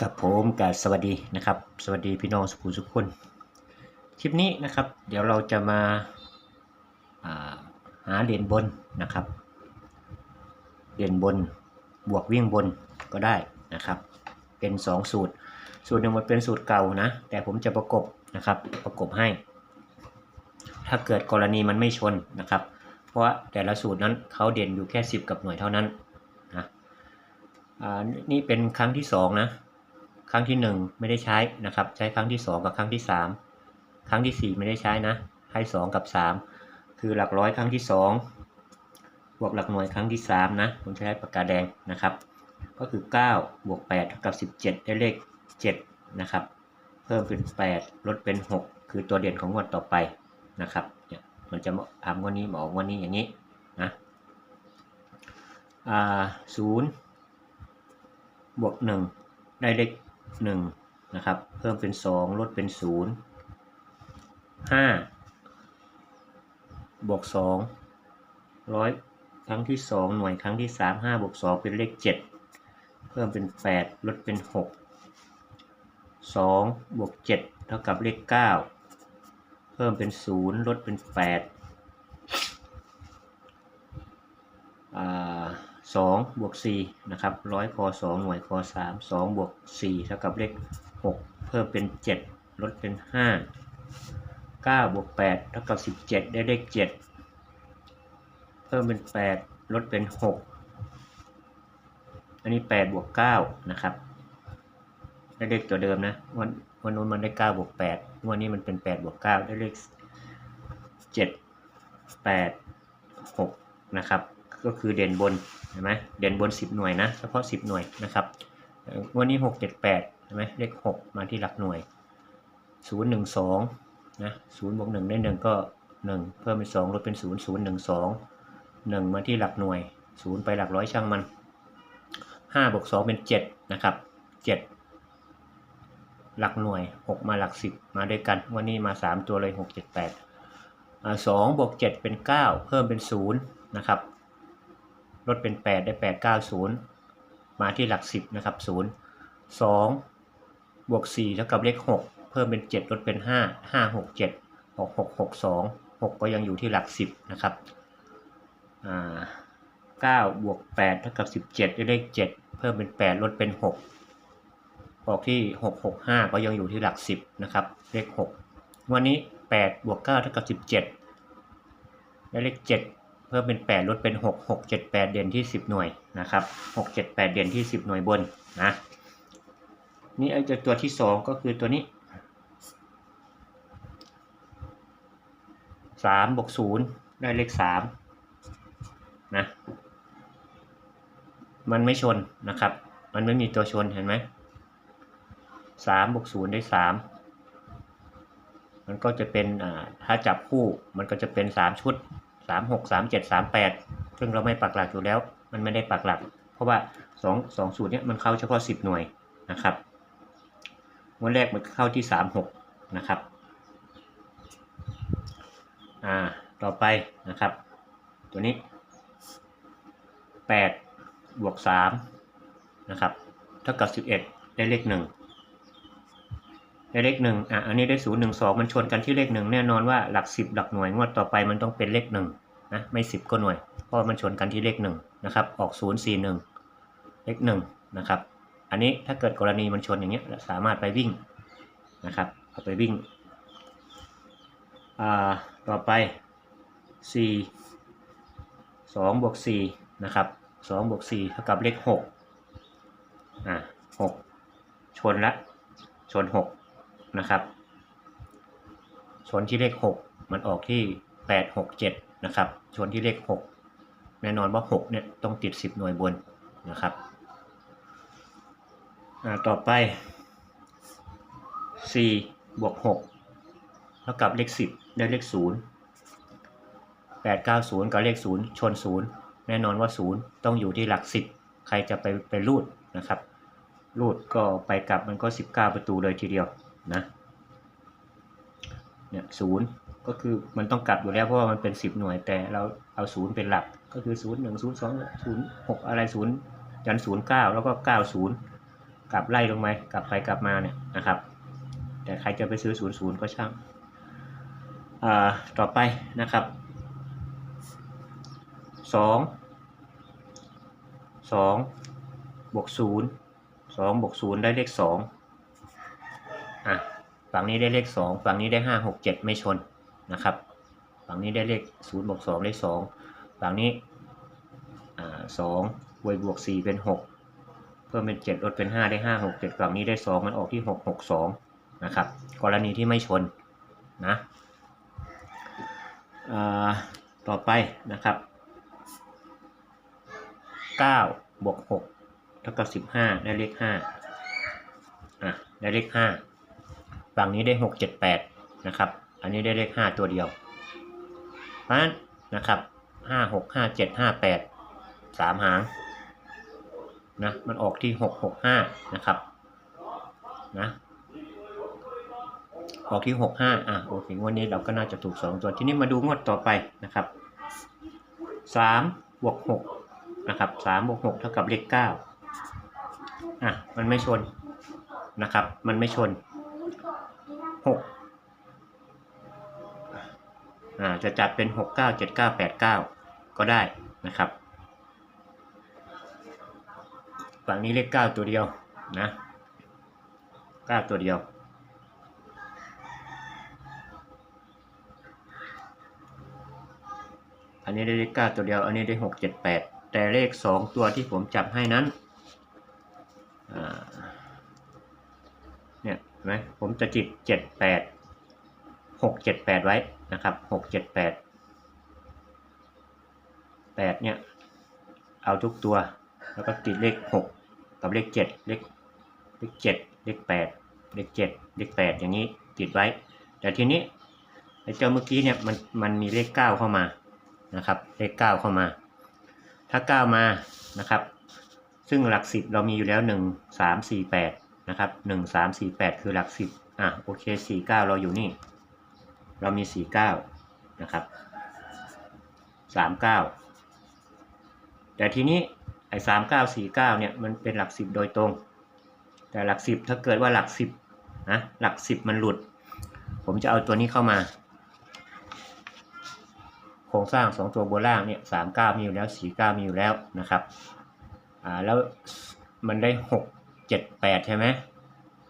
กับผมกับสวัสดีนะครับ สวัสดีพี่น้องสุขุมสุขคน คลิปนี้นะครับ เดี๋ยวเราจะมาาหาเหรียญบนนะครับเหรียญบนบวกวิ่งบนก็ได้นะครับ เป็น 2 สูตร สูตรหนึ่งมันเป็นสูตรเก่านะ แต่ผมจะประกบนะครับประกบให้ ถ้าเกิดกรณีมันไม่ชนนะครับ เพราะแต่ละสูตรนั้นเขาเด่นอยู่แค่ 10 กับหน่วยเท่านั้นนะอ่านี่นี่เป็นครั้งที่สองนะ ครั้งที่ 1 ไม่ได้ใช้นะครับ ใช้ครั้งที่ 2 กับครั้งที่ 3 ครั้งที่ 4 ไม่ได้ใช้นะ ให้ 2 กับ 3 คือหลักร้อยครั้งที่ 2 บวกหลักหน่วยครั้งที่ 3 นะ ผมใช้ปากกาแดงนะครับ ก็คือ 9 บวก8เท่ากับ 17 ได้เลข 7 นะครับ เพิ่มเป็น 8 ลดเป็น 6 คือตัวเด่นของงวดต่อไปนะครับเนี่ยมันจะทำงวันนี้มาออกงวันนี้อย่างนี้นะอ่าศูนย์บวก 1 ได้เลข 1นะครับ เพิ่มเป็น 2 ลดเป็น 0 5บวก2 100 ครั้งที่ 2 หน่วยครั้งที่ 3 5บวก2 เป็นเลข 7 เพิ่มเป็น 8 ลดเป็น 6 2บวก7เท่ากับเลข 9 เพิ่มเป็น 0 ลดเป็น 8 2บวก4นะครับร้อยคอ2หน่วยคอ3 2บวก4เท่ากับเลข 6 เพิ่มเป็น 7 ลดเป็น 5 9บวก8เท่ากับ17 ได้เลข 7 เพิ่มเป็น 8 ลดเป็น 6 อันนี้8บวก9นะครับได้เลขตัวเดิมนะวันวันนู้นมันได้ 9 บวก8วันนี้มันเป็น 8 บวก 9 ได้เลข 7 8 6 นะครับ ก็คือเด่นบนเห็นไหมเด่นบน 10 หน่วยนะเฉพาะ 10 หน่วยนะครับวันนี้ 6 7 8เห็นไหมเลข 6 มาที่หลักหน่วย 0 1 2นะ0บวก1ได้ 1 ก็ 1 เพิ่มเป็น 2 ลดเป็น 0 0 1 2 1 มาที่หลักหน่วย 0 ไปหลักร้อยช่างมัน5บวก2เป็น 7 นะครับ 7 หลักหน่วย 6 มาหลัก 10 มาด้วยกัน วันนี้มา 3 ตัวเลย 6 7 8 2บวก7เป็น 9 เพิ่มเป็น 0 นะครับ ลดเป็น 8 ได้ 8 9 0 มาที่หลัก 10 นะครับ 0 2 บวก 4 เท่ากับเลข 6 เพิ่มเป็น 7 ลดเป็น 5 5 6 7 6 6 6 2 6 ก็ยังอยู่ที่หลัก 10 นะครับอ่า9บวก8เท่ากับ 17 ได้เลข 7 เพิ่มเป็น 8 ลดเป็น 6 ออกที่ 6 6 5 ก็ยังอยู่ที่หลัก 10 นะครับ เลข 6 วันนี้ 8 บวก 9 เท่ากับ 17 ได้เลข 7 เพิ่มเป็น 8 ลดเป็น 6 6 7 8 เด่นที่ 10 หน่วยนะครับ 6 7 8 เด่นที่ 10 หน่วยบนนะนี่ไอ้จะตัวที่ 2 ก็คือตัวนี้3บวก0ได้เลข3นะมันไม่ชนนะครับ มันไม่มีตัวชนเห็นไหม3บวก0ได้3มันก็จะเป็นอ่าถ้าจับคู่มันก็จะเป็น3ชุด สามหกสามเจ็ดสามแปดซึ่งเราไม่ปักหลักอยู่แล้ว มันไม่ได้ปักหลัก เพราะว่าสองสองสูตรเนี้ยมันเข้าเฉพาะสิบหน่วยนะครับวันแรกมันเข้าที่สามหกนะครับอ่าต่อไปนะครับ ตัวนี้แปดบวกสามนะครับเท่ากับสิบเอ็ดได้เลขหนึ่ง เลขหนึ่งอะอันนี้ได้ศูนย์หนึ่งสองมันชนกันที่เลขหนึ่งแน่นอนว่าหลักสิบหลักหน่วยงวดต่อไปมันต้องเป็นเลขหนึ่งนะไม่สิบก็หน่วย เพราะมันชนกันที่เลขหนึ่งนะครับออกศูนย์สี่หนึ่งเลขหนึ่งนะครับอันนี้ถ้าเกิดกรณีมันชนอย่างเงี้ยสามารถไปวิ่งนะครับเอาไปวิ่งอ่าต่อไปสี่สองบวกสี่นะครับสองบวกสี่เท่ากับเลขหกอ่าหกชนละชนหก นะครับ ชนที่เลข 6 มันออกที่ 8 6 7 นะครับ ชนที่เลข 6 แน่นอนว่า 6 เนี่ยต้องติด 10 หน่วยบนนะครับต่อไป 4 บวก 6 เท่ากับเลข 10 ได้เลข 0 8 9 0 กับเลข 0 ชน 0 แน่นอนว่า 0 ต้องอยู่ที่หลัก 10 ใครจะไปไปรูดนะครับรูดก็ไปกลับมันก็ 19 ประตูเลยทีเดียว นะเนี่ยศูนย์ก็คือมันต้องกลับอยู่แล้วเพราะว่ามันเป็น 10 หน่วยแต่เราเอาศูนย์เป็นหลักก็คือ 0 1 0 2 0 6 อะไร0ยัน09 แล้วก็ 90 กลับไล่ลงไปกลับไปกลับมาเนี่ยนะครับ แต่ใครจะไปซื้อศูนย์ศูนย์ก็ช่างอ่าต่อไปนะครับสองสองบวกศูนย์สองบวกศูนย์ได้เลขสอง ฝั่งนี้ได้เลขสองฝั่งนี้ได้ห้าหกเจ็ดไม่ชนนะครับ ฝั่งนี้ได้เลขศูนย์บวกสองได้สองฝั่งนี้สองบวกบวกสี่เป็นหกเพิ่มเป็นเจ็ดลดเป็นห้าได้ห้าหกเจ็ดฝั่งนี้ได้สองมันออกที่หกหกสองนะครับ กรณีที่ไม่ชนนะต่อไปนะครับเก้าบวกหกเท่ากับสิบห้าได้เลขห้าอะได้เลขห้า ฝั่งนี้ได้หกเจ็ดแปดนะครับ อันนี้ได้เลขห้าตัวเดียว เพราะฉะนั้นนะครับห้าหกห้าเจ็ดห้าแปดสามหางนะมันออกที่หกหกห้านะครับนะออกที่หกห้าอะโอเคงวดนี้เราก็น่าจะถูกสองตัวทีนี้มาดูงวดต่อไปนะครับสามบวกหกนะครับสามบวกหกเท่ากับเลขเก้าอะมันไม่ชนนะครับ มันไม่ชน หกอ่าจะจัดเป็น 6 9 7 9 8 9 ก็ได้นะครับฝั่งนี้เลข 9 ตัวเดียวนะ 9 ตัวเดียวอันนี้ได้เลข9ตัวเดียว อันนี้ได้ 6 7 8 แต่เลข 2 ตัวที่ผมจับให้นั้นอ่าเนี่ยเห็น ไหมผมจะจิต7 8หกเจ็ดแปดไว้นะครับหกเจ็ดแปดแปดเนี่ยเอาทุกตัวแล้วก็ติดเลขหกกับเลขเจ็ดเลขเลขเจ็ดเลขแปดเลขเจ็ดเลขแปดอย่างนี้ติดไว้ แต่ทีนี้ไอ้เจ้าเมื่อกี้เนี่ยมันมันมีเลขเก้าเข้ามานะครับ เลขเก้าเข้ามา ถ้าเก้ามานะครับ ซึ่งหลักสิบเรามีอยู่แล้วหนึ่งสามสี่แปด นะครับหนึ่งสามสี่แปดคือหลักสิบอะโอเคสี่เก้าเราอยู่นี่ เรามี49นะครับ39แต่ทีนี้ไอ้39 49เนี่ยมันเป็นหลัก10โดยตรง แต่หลัก10ถ้าเกิดว่าหลัก10นะหลัก10มันหลุด ผมจะเอาตัวนี้เข้ามา โครงสร้าง2ตัวบนล่างเนี่ย39มีอยู่แล้ว49มีอยู่แล้วนะครับอ่าแล้วมันได้ 6 7 8ใช่ไหม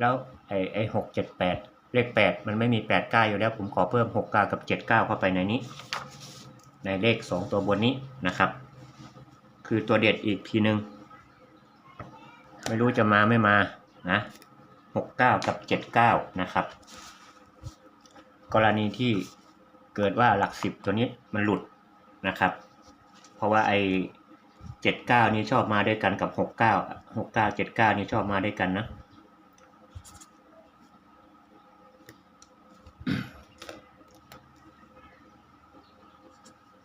แล้วไอ้ไอ้6 7 8เลข8มันไม่มี8 9อยู่แล้ว ผมขอเพิ่ม6 9กับ7 9เก้าเข้าไปในนี้ ในเลข2ตัวบนนี้นะครับ คือตัวเด็ดอีกทีหนึงไม่รู้จะมาไม่มานะ6 9กับ7 9นะครับ กรณีที่เกิดว่าหลัก10ตัวนี้มันหลุดนะครับ เพราะว่าไอ 79นี้ชอบมาด้วยกันกับ69 69 79นี้ชอบมาด้วยกันนะ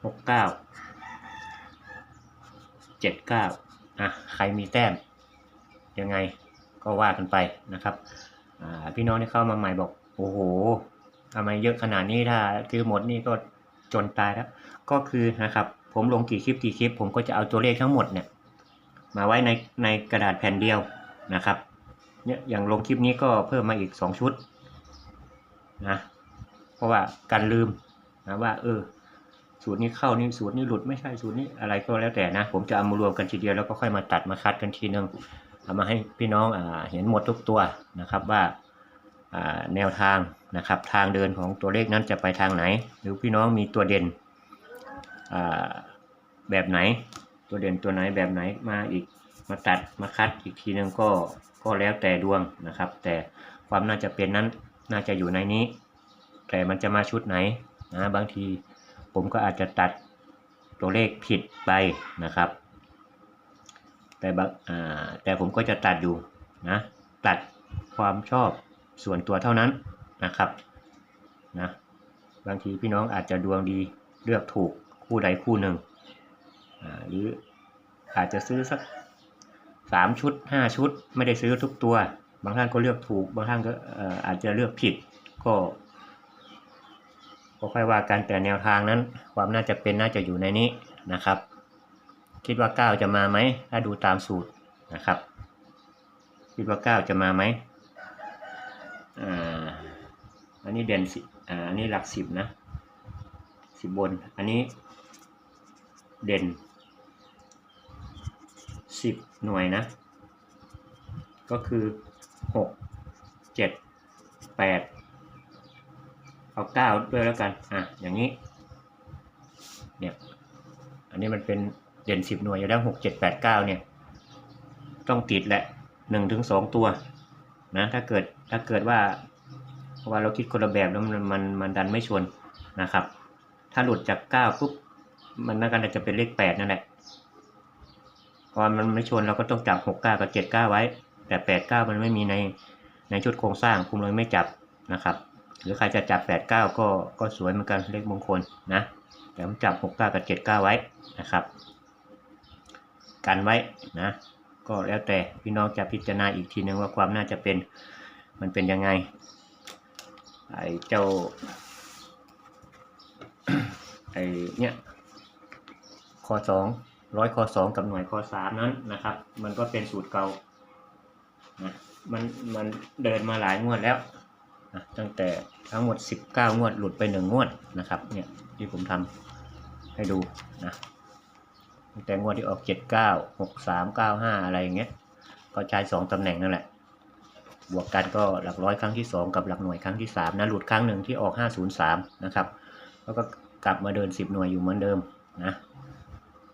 หกเก้าเจ็ดเก้าอะใครมีแต้ม ยังไงก็ว่ากันไปนะครับอ่าพี่น้องที่เข้ามาใหม่บอก โอ้โหทำไมเยอะขนาดนี้ถ้าคือหมดนี่ก็จนตายแล้ว ก็คือนะครับ ผมลงกี่คลิปกี่คลิป ผมก็จะเอาตัวเลขทั้งหมดเนี่ยมาไว้ในในกระดาษแผ่นเดียวนะครับเนี่ยอย่างลงคลิปนี้ก็เพิ่มมาอีกสองชุดนะเพราะว่าการลืมนะว่าเออสูตรนี้เข้านี่สูตรนี้หลุดไม่ใช่สูตรนี้อะไรก็แล้วแต่นะ ผมจะเอามารวมกันทีเดียวแล้วก็ค่อยมาตัดมาคัดกันทีนึงเอามาให้พี่น้องอ่าเห็นหมดทุกตัวนะครับว่าอ่าแนวทางนะครับทางเดินของตัวเลขนั้นจะไปทางไหน หรือพี่น้องมีตัวเด่น แบบไหน ตัวเด่นตัวไหนแบบไหนมาอีกมาตัดมาคัดอีกทีนึงก็ก็แล้วแต่ดวงนะครับ แต่ความน่าจะเป็นนั้นน่าจะอยู่ในนี้ แต่มันจะมาชุดไหนนะบางทีผมก็อาจจะตัดตัวเลขผิดไปนะครับ แต่บางแต่ผมก็จะตัดอยู่นะตัดความชอบส่วนตัวเท่านั้นนะครับนะบางทีพี่น้องอาจจะดวงดีเลือกถูก คู่ใดคู่หนึ่งหรืออาจจะซื้อสักสามชุดห้าชุด ไม่ได้ซื้อทุกตัว บางท่านก็เลือกถูก บางท่านก็อาจจะเลือกผิดก็ก็ค่อยว่ากันแต่แนวทางนั้น ความน่าจะเป็นน่าจะอยู่ในนี้นะครับ คิดว่า 9 จะมาไหมถ้าดูตามสูตรนะครับ คิดว่าเก้าจะมาไหมอ่าอันนี้เด่นสิอ่าอันนี้หลักสิบนะสิบบน อันนี้ เด่นสิบหน่วยนะ ก็คือหกเจ็ดแปดเอาเก้าด้วยแล้วกัน อะ อย่างนี้ เนี่ย อันนี้มันเป็นเด่นสิบหน่วยอยู่แล้วหกเจ็ดแปดเก้าเนี่ย ต้องติดแหละหนึ่งถึงสองตัว นะ ถ้าเกิด ถ้าเกิดว่าเพราะว่าเราคิดคนละแบบแล้วมันมันมันดันไม่ชวนนะครับ ถ้าหลุดจากเก้าปุ๊บ มันน่าจะเป็นเลขแปดนั่นแหละพอมันไม่ชนเราก็ต้องจับหกเก้ากับเจ็ดเก้าไว้ แต่แปดเก้ามันไม่มีในในชุดโครงสร้างคุมเลยไม่จับนะครับ หรือใครจะจับแปดเก้าก็ก็สวยเหมือนกันเลขมงคลนะแต่ผมจับหกเก้ากับเจ็ดเก้าไว้นะครับกันไว้นะ ก็แล้วแต่พี่น้องจะพิจารณาอีกทีนึงว่าความน่าจะเป็นมันเป็นยังไงไอ้เจ้าไอ้เนี่ย อสองร้อยคอสองกับหน่วยคอสามนั้นนะครับ มันก็เป็นสูตรเก่านะมันมันเดินมาหลายงวดแล้วนะตั้งแต่ทั้งหมดสิบเก้างวดหลุดไปหนึ่งงวดนะครับเนี่ยที่ผมทำให้ดูนะตั้งแต่งวดที่ออกเจ็ดเก้าหกสามเก้าห้าอะไรอย่างเงี้ยก็ใช้สองตำแหน่งนั่นแหละ บวกกันก็หลักร้อยครั้งที่ 2 กับหลักหน่วยครั้งที่ 3 นะ หลุดครั้งหนึ่งที่ออก 503 นะครับ แล้วก็กลับมาเดิน 10 หน่วยอยู่เหมือนเดิมนะ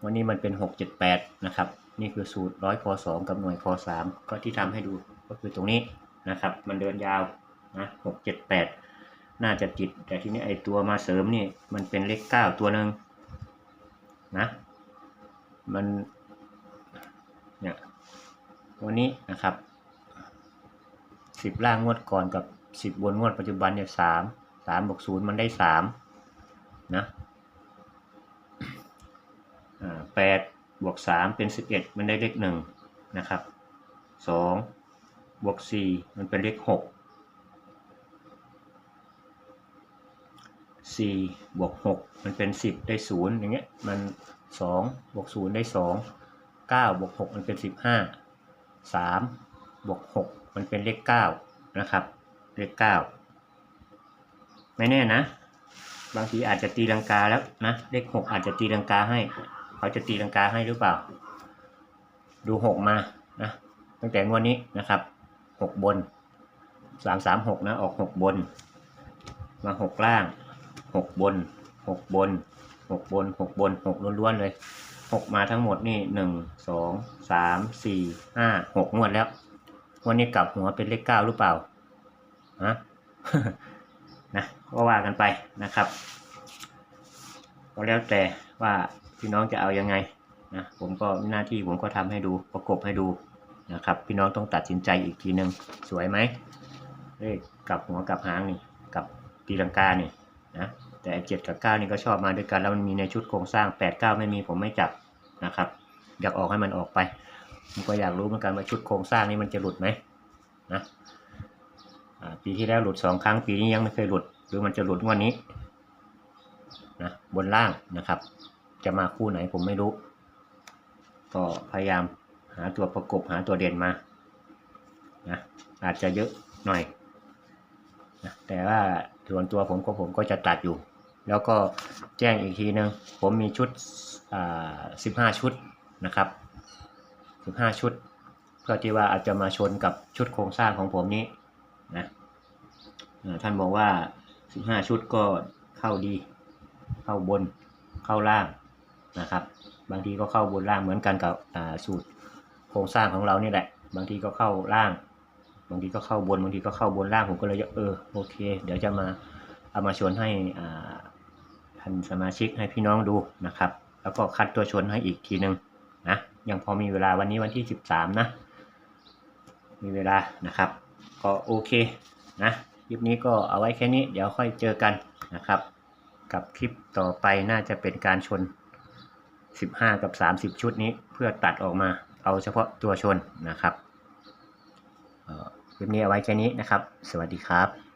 วันนี้มันเป็น 678 นะครับ นี่คือสูตรร้อยคอ2กับหน่วยคอ3ก็ที่ทำให้ดูก็คือตรงนี้นะครับ มันเดินยาวนะ678 น่าจะติด แต่ที่นี้ไอตัวมาเสริมนี่มันเป็นเลข9ตัวหนึ่งนะ มันเนี่ยวันนี้นะครับสิบล่างงวดก่อนกับสิบบนงวดปัจจุบันเนี่ยสามสามบวกศูนย์มันได้สามนะ อ่าแปดบวกสามเป็นสิบเอ็ดมันได้เลขหนึ่งนะครับสองบวกสี่มันเป็นเลขหกสี่บวกหกมันเป็นสิบได้ศูนย์อย่างเงี้ย มันสองบวกศูนย์ได้สองเก้าบวกหกมันเป็นสิบห้าสามบวกหกมันเป็นเลขเก้านะครับ เลขเก้าไม่แน่นะ บางทีอาจจะตีลังกาแล้วนะ เลขหกอาจจะตีลังกาให้ เขาจะตีลังกาให้หรือเปล่า ดูหกมานะตั้งแต่งวดนี้นะครับหกบนสามสามหกนะออกหกบน มาหกล่างหกบนหกบนหกบนหกบนหกล้วนๆเลยหกมาทั้งหมดนี่หนึ่งสองสามสี่ห้าหกงวดแล้ววันนี้กลับหัวเป็นเลขเก้าหรือเปล่าฮะนะก็ว่ากันไปนะครับ ก็แล้วแต่ว่า พี่น้องจะเอายังไงนะผมก็หน้าที่ผมก็ทำให้ดูประกบให้ดูนะครับ พี่น้องต้องตัดสินใจอีกทีหนึ่งสวยไหมเลขกับหัวกับหางนี่กับตีลังกานี่นะแต่เจ็ดกับเก้านี่ก็ชอบมาด้วยกันแล้วมันมีในชุดโครงสร้างแปดเก้าไม่มีผมไม่จับนะครับ อยากออกให้มันออกไปผมก็อยากรู้เหมือนกันว่าชุดโครงสร้างนี้มันจะหลุดไหมนะปีที่แล้วหลุดสองครั้งปีนี้ยังไม่เคยหลุด หรือมันจะหลุดงวันนี้นะบนล่างนะครับ จะมาคู่ไหนผมไม่รู้ ก็พยายามหาตัวประกบหาตัวเด่นมานะอาจจะเยอะหน่อยนะแต่ว่าส่วนตัวผมก็ผมก็จะตัดอยู่ แล้วก็แจ้งอีกทีนึง ผมมีชุดอ่าสิบห้าชุดนะครับสิบห้าชุด เพื่อที่ว่าอาจจะมาชนกับชุดโครงสร้างของผมนี้นะท่านบอกว่า 15 ชุดก็เข้าดี เข้าบน เข้าล่าง นะครับ บางทีก็เข้าบนล่างเหมือนกันกับสูตรโครงสร้างของเรานี่แหละ บางทีก็เข้าล่าง บางทีก็เข้าบน บางทีก็เข้าบนล่างผมก็เลยเออโอเค เดี๋ยวจะมาเอามาชวนให้ท่านสมาชิกให้พี่น้องดูนะครับ แล้วก็คัดตัวชนให้อีกทีหนึ่งนะยังพอมีเวลาวันนี้วันที่ 13 นะ มีเวลานะครับ ก็โอเคนะคลิปนี้ก็เอาไว้แค่นี้เดี๋ยวค่อยเจอกันนะครับ กับคลิปต่อไปน่าจะเป็นการชน 15 กับ 30 ชุดนี้เพื่อตัดออกมาเอาเฉพาะตัวชนนะครับเอ่อคลิปนี้เอาไว้แค่นี้นะครับ สวัสดีครับ